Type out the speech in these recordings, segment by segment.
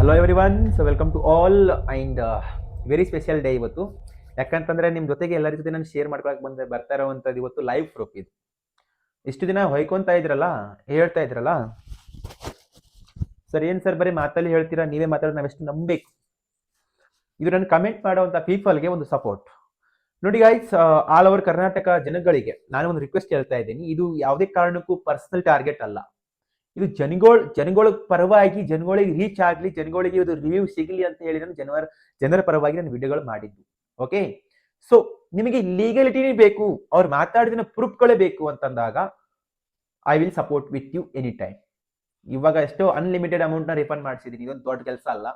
Hello everyone so welcome to all and very special day ಇವತ್ತು. ಯಾಕಂತಂದ್ರೆ ನಿಮ್ಮ ಜೊತೆಗೆ ಎಲ್ಲರ ಜೊತೆ ನಾನು ಶೇರ್ ಮಾಡ್ಕೊಳಕ್ ಬಂದೆ, ಬರ್ತಾ ಇರೋವಂಥದ್ದು ಇವತ್ತು ಲೈವ್ ಪ್ರೂಫ್ ಇದು. ಇಷ್ಟು ದಿನ ಹೊಯ್ಕೊಂತ ಇದ್ರಲ್ಲ, ಹೇಳ್ತಾ ಇದ್ರಲ್ಲ? ಸರ್, ಏನು ಸರ್ ಬರೀ ಮಾತಲ್ಲಿ ಹೇಳ್ತೀರಾ? ನೀವೇ ಮಾತಾಡೋದು ನಾವೆಷ್ಟು ನಂಬಬೇಕು ಇದು ನನ್ನ ಕಮೆಂಟ್ ಮಾಡುವಂಥ ಪೀಪಲ್ಗೆ ಒಂದು ಸಪೋರ್ಟ್ ನೋಡಿ ಗೈಸ್ ಆಲ್ ಓವರ್ ಕರ್ನಾಟಕ ಜನಗಳಿಗೆ ನಾನು ಒಂದು ರಿಕ್ವೆಸ್ಟ್ ಹೇಳ್ತಾ ಇದ್ದೀನಿ. ಇದು ಯಾವುದೇ ಕಾರಣಕ್ಕೂ ಪರ್ಸನಲ್ ಟಾರ್ಗೆಟ್ ಅಲ್ಲ. ಇದು ಜನಗಳ ಜನಗಳ ಪರವಾಗಿ, ಜನಗಳಿಗೆ ರೀಚ್ ಆಗಲಿ, ಜನಗಳಿಗೆ ಇದು ರಿವ್ಯೂ ಸಿಗಲಿ ಅಂತ ಹೇಳಿ ನಾನು ಜನವರ, ಜನರ ಪರವಾಗಿ ನಾನು ವಿಡಿಯೋಗಳು ಮಾಡಿದ್ದು. ಓಕೆ ಸೊ ನಿಮಗೆ ಲೀಗಲಿಟಿನೇ ಬೇಕು, ಅವ್ರು ಮಾತಾಡಿದ ಪ್ರೂಫ್ಗಳೇ ಬೇಕು ಅಂತಂದಾಗ I will support with you any time ಇವಾಗ ಎಷ್ಟೋ ಅನ್ಲಿಮಿಟೆಡ್ ಅಮೌಂಟ್ನ ರಿಫಂಡ್ ಮಾಡಿಸಿದ್ದೀನಿ ಇದೊಂದು ದೊಡ್ಡ ಕೆಲಸ ಅಲ್ಲ,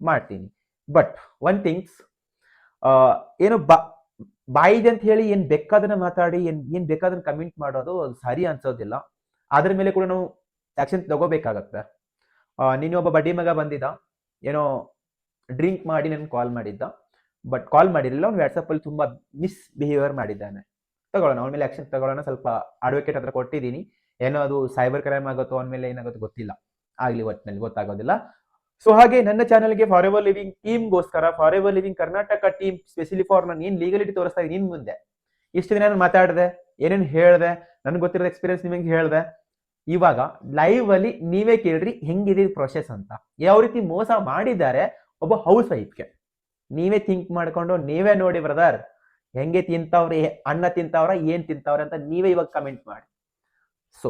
ಮಾಡ್ತೀನಿ. ಬಟ್ ಒನ್ ಥಿಂಗ್ಸ್ ಏನು ಬಾ, ಬಾಯಿದೆ ಅಂತ ಹೇಳಿ ಏನ್ ಬೇಕಾದನ್ನ ಮಾತಾಡಿ, ಏನು ಏನು ಬೇಕಾದನ್ನ ಕಮೆಂಟ್ ಮಾಡೋದು ಅದು ಸರಿ ಅನ್ಸೋದಿಲ್ಲ. ಅದ್ರ ಮೇಲೆ ಕೂಡ ನಾವು ಆಕ್ಷನ್ ತಗೋಬೇಕಾಗತ್ತೆ. ನೀನು ಒಬ್ಬ ಬಡ್ಡಿ ಮಗ ಬಂದಿದ್ದ. ಏನೋ ಡ್ರಿಂಕ್ ಮಾಡಿ ನನ್ಗೆ ಕಾಲ್ ಮಾಡಿದ್ದ. ಬಟ್ ಕಾಲ್ ಮಾಡಿರಲಿಲ್ಲ. ಅವ್ನು ವ್ಯಾಟ್ಸಪ್ಪಲ್ಲಿ ತುಂಬಾ ಮಿಸ್ ಬಿಹೇವಿಯರ್ ಮಾಡಿದ್ದಾನೆ. ತಗೊಳ್ಳೋಣ, ಅವನ ಮೇಲೆ ಆ್ಯಕ್ಷನ್ ತಗೊಳ್ಳೋಣ. ಸ್ವಲ್ಪ ಅಡ್ವೊಕೇಟ್ ಹತ್ರ ಕೊಟ್ಟಿದ್ದೀನಿ. ಏನೋ ಅದು ಸೈಬರ್ ಕ್ರೈಮ್ ಆಗುತ್ತೋ, ಅವನ ಮೇಲೆ ಏನಾಗುತ್ತೋ ಗೊತ್ತಿಲ್ಲ. ಆಗ್ಲಿ ಒಟ್ಟಿನಲ್ಲಿ ಗೊತ್ತಾಗೋದಿಲ್ಲ. ಸೊ ಹಾಗೆ ನನ್ನ ಚಾನಲ್ಗೆ Forever Living ಟೀಮ್ಗೋಸ್ಕರ Forever Living Karnataka team specially for ನಾನು ಏನು ಲೀಗಲಿಟಿ ತೋರಿಸ್ತಾ ಇದ್ದೀನಿ ಮುಂದೆ. ಇಷ್ಟು ದಿನ ನಾನು ಮಾತಾಡಿದೆ, ಏನೇನು ಹೇಳ್ದೆ, ನನಗೆ ಗೊತ್ತಿರೋ ಎಕ್ಸ್ಪೀರಿಯನ್ಸ್ ನಿಮಗೆ ಹೇಳ್ದೆ. ಇವಾಗ ಲೈವ್ ಅಲ್ಲಿ ನೀವೇ ಕೇಳ್ರಿ ಹೆಂಗಿದೆ ಪ್ರೊಸೆಸ್ ಅಂತ. ಯಾವ ರೀತಿ ಮೋಸ ಮಾಡಿದ್ದಾರೆ ಒಬ್ಬ ಹೌಸ್ ವೈಫ್ಗೆ ನೀವೇ ಥಿಂಕ್ ಮಾಡ್ಕೊಂಡು, ನೀವೇ ನೋಡಿ ಬ್ರದರ್ ಹೆಂಗೆ ತಿಂತವ್ರೆ ಅನ್ನ ತಿಂತವ್ರ, ಏನ್ ತಿಂತವ್ರೆ ಅಂತ ನೀವೇ ಇವಾಗ ಕಮೆಂಟ್ ಮಾಡಿ. ಸೊ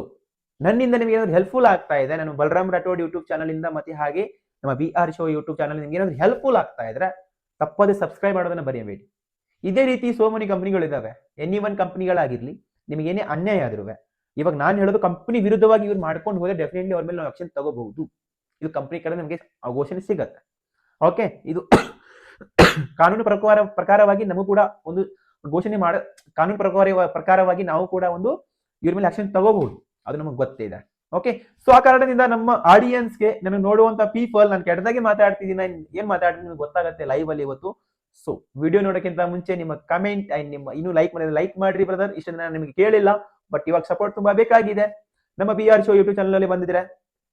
ನನ್ನಿಂದ ನಿಮಗೆ ಏನಾದ್ರು ಹೆಲ್ಪ್ಫುಲ್ ಆಗ್ತಾ ಇದೆ, ನಾನು ಬಲರಾಮ್ ರಾಠೋಡ್ ಯೂಟ್ಯೂಬ್ ಚಾನಲ್ ಇಂದ ಮತ್ತೆ ಹಾಗೆ ನಮ್ಮ B R show YouTube channel ನಿಮ್ಗೆ ಏನಾದ್ರು ಹೆಲ್ಪ್ಫುಲ್ ಆಗ್ತಾ ಇದ್ರೆ ತಪ್ಪದೆ ಸಬ್ಸ್ಕ್ರೈಬ್ ಮಾಡೋದನ್ನ ಬರೆಯಬೇಡಿ. ಇದೇ ರೀತಿ ಸೋಮನಿ ಮನಿ ಕಂಪನಿಗಳಿದಾವೆ ಎನಿ ಒನ್ ಕಂಪ್ನಿಗಳಾಗಿರ್ಲಿ ನಿಮಗೆ ಏನೇ ಅನ್ಯಾಯ ಆದ್ರೂ ಇವಾಗ ನಾನು ಹೇಳೋದು ಕಂಪನಿ ವಿರುದ್ಧವಾಗಿ ಇವ್ರು ಮಾಡ್ಕೊಂಡು ಹೋದ್ರೆ ಡೆಫಿನೆಟ್ಲಿ ಅವ್ರ ಮೇಲೆ ನಾವು ಆಕ್ಷನ್ ತಗೋಬಹುದು. ಇದು ಕಂಪನಿ ಕಡೆ ನಮಗೆ ಘೋಷಣೆ ಸಿಗತ್ತೆ. ಓಕೆ ಇದು ಕಾನೂನು ಪ್ರಕಾರ, ಪ್ರಕಾರವಾಗಿ ನಮಗೂ ಕೂಡ ಒಂದು ಘೋಷಣೆ ಮಾಡ, ಕಾನೂನು ಪ್ರಕಾರ ಪ್ರಕಾರವಾಗಿ ನಾವು ಕೂಡ ಒಂದು ಇವ್ರ ಮೇಲೆ ಆಕ್ಷನ್ ತಗೋಬಹುದು. ಅದು ನಮಗೆ ಗೊತ್ತಿದೆ ಓಕೆ ಸೊ ಆ ಕಾರಣದಿಂದ ನಮ್ಮ ಆಡಿಯನ್ಸ್ಗೆ ನನಗೆ ನೋಡುವಂತ ಪೀಪಲ್ ನಾನು ಕೆಟ್ಟದಾಗಿ ಮಾತಾಡ್ತಿದ್ದೀನಿ ನಾನು ಏನ್ ಮಾತಾಡ್ತೀನಿ ನಿಮ್ಗೆ ಗೊತ್ತಾಗುತ್ತೆ ಲೈವ್ ಅಲ್ಲಿ ಇವತ್ತು. ಸೊ ವಿಡಿಯೋ ನೋಡೋಕ್ಕಿಂತ ಮುಂಚೆ ನಿಮ್ಮ ಕಮೆಂಟ್ ಅಂಡ್ ನಿಮ್ಮ, ಇನ್ನೂ ಲೈಕ್ ಮಾಡಿದ್ರೆ ಲೈಕ್ ಮಾಡ್ರಿ ಬ್ರದರ್ ಇಷ್ಟ ನಾನು ನಿಮಗೆ ಕೇಳಿಲ್ಲ. ಬಟ್ ಇವಾಗ ಸಪೋರ್ಟ್ ತುಂಬಾ ಬೇಕಾಗಿದೆ. ನಮ್ಮ B R show YouTube channel ಅಲ್ಲಿ ಬಂದಿದ್ರೆ